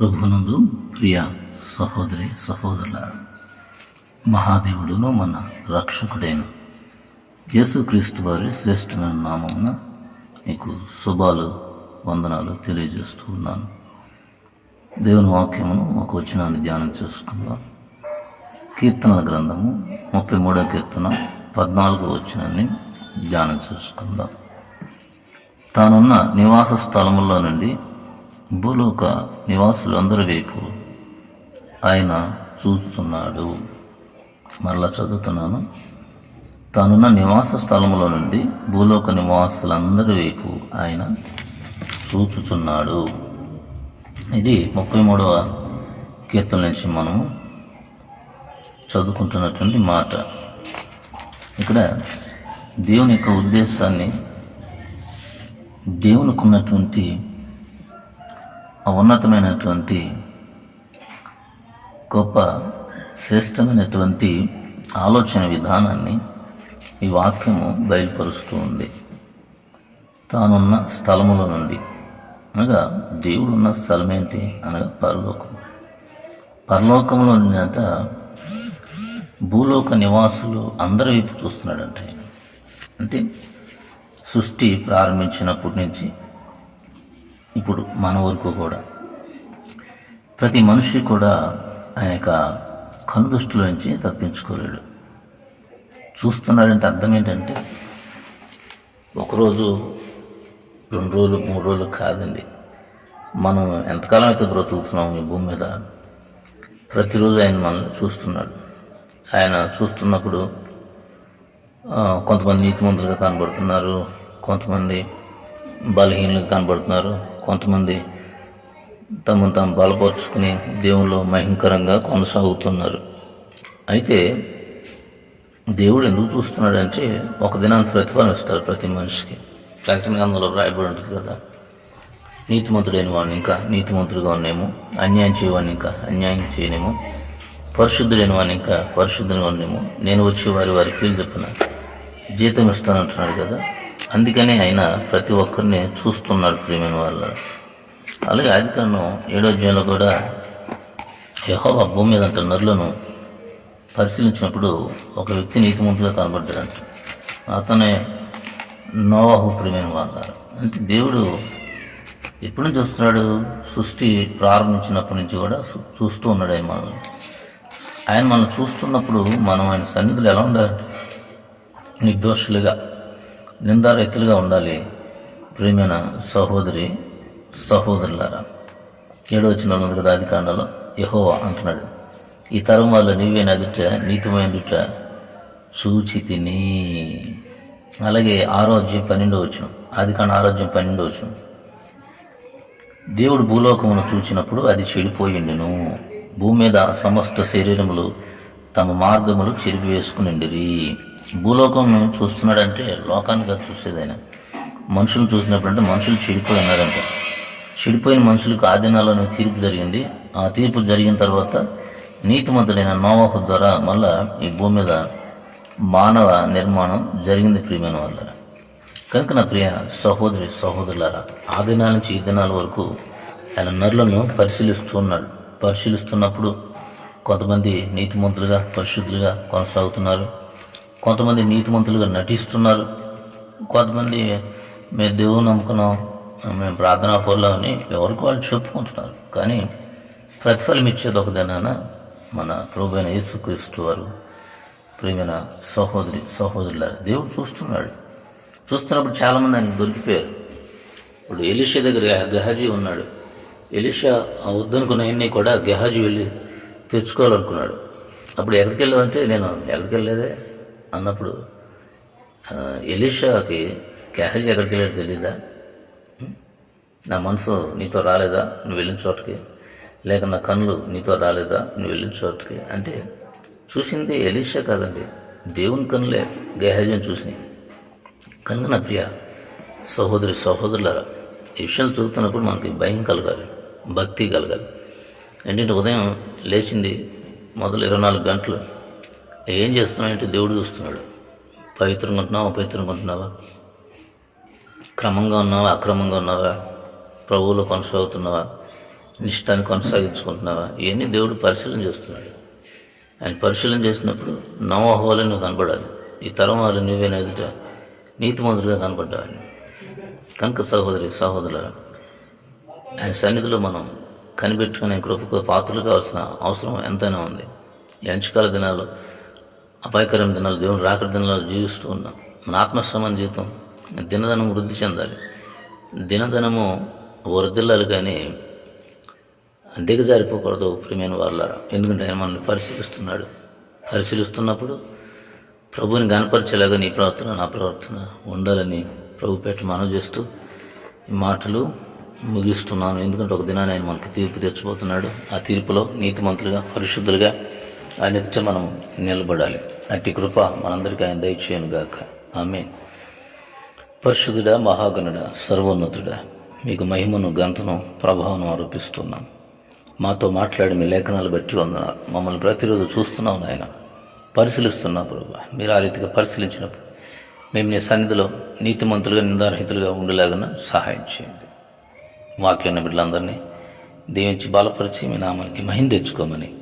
ప్రభునందు ప్రియ సహోదరి సహోదరుల మహాదేవుడును మన రక్షకుడైన యేసుక్రీస్తు వారి శ్రేష్టమైన నామమున మీకు శుభాలు వందనాలు తెలియజేస్తూ ఉన్నాను. దేవుని వాక్యమును ఒక వచనాన్ని ధ్యానం చేసుకుందాం. కీర్తనల గ్రంథము ముప్పై మూడో కీర్తన పద్నాలుగో వచనాన్ని ధ్యానం చేసుకుందాం. తానున్న నివాస స్థలములో నుండి భూలోక నివాసులందరి వైపు ఆయన చూస్తున్నాడు. మరలా చదువుతున్నాను. తానున్న నివాస స్థలములో నుండి భూలోక నివాసులందరి వైపు ఆయన చూచుచున్నాడు. ఇది ముప్పై మూడవ కీర్తన నుంచి మనము చదువుకుంటున్నటువంటి మాట. ఇక్కడ దేవుని యొక్క ఉద్దేశాన్ని దేవునికి ఉన్నటువంటి ఉన్నతమైనటువంటి గొప్ప శ్రేష్టమైనటువంటి ఆలోచన విధానాన్ని ఈ వాక్యము బయలుపరుస్తూ ఉంది. తానున్న స్థలములో నుండి. అనగా దేవుడు ఉన్న స్థలం ఏంటి అనగా పరలోకం పరలోకంలో చేత భూలోక నివాసులు అందరి వైపు చూస్తున్నాడంట అంటే సృష్టి ప్రారంభించినప్పటి నుంచి ఇప్పుడు మన వరకు కూడా. ప్రతి మనిషి కూడా ఆయన యొక్క కనుదృష్టిలోంచి తప్పించుకోలేడు. చూస్తున్నాడంటే అర్థం ఏంటంటే ఒకరోజు రెండు రోజులు మూడు రోజులు కాదండి. మనం ఎంతకాలం అయితే బ్రతుకుతున్నాం ఈ భూమి మీద ప్రతిరోజు ఆయన మనల్ని చూస్తున్నాడు. ఆయన చూస్తున్నప్పుడు కొంతమంది నీతిమంతులుగా కనబడుతున్నారు కొంతమంది బలహీనులుగా కనబడుతున్నారు కొంతమంది తమను తాము బలపరుచుకుని దేవుళ్ళు భయంకరంగా కొనసాగుతున్నారు. అయితే దేవుడు ఎందుకు చూస్తున్నాడంటే ఒక దినాన్ని ప్రతిఫలం ఇస్తారు ప్రతి మనిషికి. ప్రకటన గ్రంథంలో రాయబడి ఉంటుంది కదా. నీతిమంతుడైన వాడిని ఇంకా నీతిమంతుడిగా ఉన్నాము అన్యాయం చేయవాడిని ఇంకా అన్యాయం చేయనేమో పరిశుద్ధుడైన వాడిని ఇంకా పరిశుద్ధునిగా ఉన్నాము నేను వచ్చి వారి వారి కీళ్ళు చెప్పిన జీతం ఇస్తానంటున్నాడు కదా. అందుకనే ఆయన ప్రతి ఒక్కరిని చూస్తున్నాడు ప్రియమైన వాళ్ళ. అలాగే ఆది కాండం ఏడో అధ్యాయంలో కూడా యెహోవా భూమి మీద అంట నరులను పరిశీలించినప్పుడు ఒక వ్యక్తి నీతిమంతుగా కనబడ్డాడంట. అతనే నోవాహు ప్రియమైన వాళ్ళ. అంటే దేవుడు ఎప్పటి నుంచి వస్తున్నాడు? సృష్టి ప్రారంభించినప్పటి నుంచి కూడా చూస్తూ ఉన్నాడు ఆయన మనల్ని. ఆయన మనం చూస్తున్నప్పుడు మనం ఆయన సన్నిధులు ఎలా ఉండాలంటే నిర్దోషులుగా నిందారహితులుగా ఉండాలి. ప్రేమైన సహోదరి సహోదరులారా ఏడో వచ్చిన ఉంది కదా అది కాండంలో యహోవా అంటున్నాడు ఈ తరం వల్ల నీవే నదుట నీతిమైనట సూచితిని అలాగే ఆరోగ్యం పన్నెండో వచ్చిన ఆది కాండ ఆరోగ్యం పన్నెండో వచ్చిన దేవుడు భూలోకమును చూచినప్పుడు అది చెడిపోయిండును. భూమి మీద సమస్త శరీరములు తమ మార్గములు చెరిపి వేసుకునిండిరి భూలోకం చూస్తున్నాడంటే లోకాన్ని చూసేది ఆయన మనుషులు చూసినప్పుడు అంటే మనుషులు చెడిపోయి ఉన్నారంట. చెడిపోయిన మనుషులకు ఆ తీర్పు జరిగింది. ఆ తీర్పు జరిగిన తర్వాత నీతిమంతుడైన నోవాహు ద్వారా మళ్ళా ఈ భూమి మీద మానవ నిర్మాణం జరిగింది ప్రియమైన వాళ్ళ కనుక నా ప్రియ సహోదరి సహోదరులారా ఆ దినాల నుంచి ఈ దినాల వరకు ఆయన నరులను పరిశీలిస్తూ ఉన్నాడు. పరిశీలిస్తున్నప్పుడు కొంతమంది నీతిమంతులుగా పరిశుద్ధులుగా కొనసాగుతున్నారు. కొంతమంది నీతిమంతులుగా నటిస్తున్నారు. కొంతమంది మేము దేవుని నమ్ముకున్నాం మేము ప్రార్థనా పౌరులం అని ఎవరికి వాళ్ళు చెప్పుకుంటున్నారు. కానీ ప్రతిఫలం ఇచ్చేది ఒక మన ప్రభు యేసుక్రీస్తు వారు. ప్రియమైన సహోదరి సహోదరుల దేవుడు చూస్తున్నాడు. చూస్తున్నప్పుడు చాలామంది ఆయన దొరికిపోయారు. ఇప్పుడు ఎలిషా దగ్గర గెహాజీ ఉన్నాడు. ఎలిషా ఆ వద్దనుకున్నవన్నీ కూడా గెహాజీ వెళ్ళి తెచ్చుకోవాలనుకున్నాడు. అప్పుడు ఎక్కడికి వెళ్ళావంటే నేను ఎక్కడికి వెళ్ళలేదే. అన్నప్పుడు ఆ, ఎలిషాకి ఎక్కడికి వెళ్ళాడు తెలీదా? నా మనసు నీతో రాలేదా? నువ్వు వెళ్ళిన చోటకి. లేక నా కళ్ళు నీతో రాలేదా? నువ్వు వెళ్ళిన చోటకి. అంటే చూసింది ఎలిషా కాదండి. దేవుని కనులే గెహాజీని చూసినాయి కనుక నా ప్రియ సహోదరి సహోదరులారా ఈ విషయాలు చదువుతున్నప్పుడు మనకి భయం కలగాలి భక్తి కలగాలి. ఏంటంటే ఉదయం లేచింది మొదలు ఇరవై నాలుగు గంటలు. ఏం చేస్తున్నాడంటే దేవుడు చూస్తున్నాడు. పవిత్రంగా ఉంటున్నావా? అపవిత్రంగా ఉంటున్నావా? క్రమంగా ఉన్నావా? అక్రమంగా ఉన్నావా? ప్రభువులో కొనసాగుతున్నావా? నిష్టాన్ని కొనసాగించుకుంటున్నావా? ఇవన్నీ దేవుడు పరిశీలన చేస్తున్నాడు. ఆయన పరిశీలన చేసినప్పుడు నవోహోలు నువ్వు కనపడాలి. ఈ తరం వాళ్ళు నువ్వేనా ఎదుట నీతిమంతుడిగా కనపడ్డావని. కంక సహోదరి సహోదరు ఆయన సన్నిధిలో మనం కనిపెట్టుకునే కృపకు పాత్రలు కావాల్సిన అవసరం ఎంతైనా ఉంది. ఎంచుకాల అంచుకాల దినాలు అపాయకరం దినాలు దేవుని రాకడ దినాలు జీవిస్తూ ఉన్నాం. మన ఆత్మశ్రమణ జీవితం. దినదనం వృద్ధి చెందాలి. దినదనము వృద్ధిల్లాలి కానీ దిగజారిపోకూడదు ప్రియమైన వాళ్ళారా ఎందుకంటే ఆయన మనల్ని పరిశీలిస్తున్నాడు. పరిశీలిస్తున్నప్పుడు ప్రభుని గనపరిచేలాగా నీ ప్రవర్తన నా ప్రవర్తన ఉండాలని ప్రభు పేట మనం చేస్తూ ఈ మాటలు ముగిస్తున్నాను. ఎందుకంటే ఒక దినాన్ని ఆయన మనకి తీర్పు తెచ్చిపోతున్నాడు. ఆ తీర్పులో నీతిమంతులుగా పరిశుద్ధులుగా ఆయన ఎదుట మనం నిలబడాలి. అట్టి కృప మనందరికీ ఆయన దయచేయను గాక. ఆమె పరిశుద్ధుడా మహాగణుడా సర్వోన్నతుడా మీకు మహిమను గంతను ప్రభావం ఆరోపిస్తున్నాం. మాతో మాట్లాడి మీ లేఖనాలు బట్టి వందనాలు. మమ్మల్ని ప్రతిరోజు చూస్తున్నాం నాయన. పరిశీలిస్తున్నాం ప్రభు. మీరు ఆ రీతిగా పరిశీలించినప్పుడు మేము నీ సన్నిధిలో నీతిమంతులుగా నిందారహితులుగా ఉండేలాగా సహాయం చేయండి. వాక్యాన్ని బిడ్డలందరినీ దీవించి బలపరిచి మీ నామానికి మహిం తెచ్చుకోమని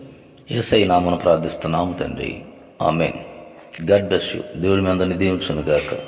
ఏసై నామను ప్రార్థిస్తున్నాము తండ్రి. ఆమెన్. God bless you. దేవుడి మీ అందరినీ దీవించును గాక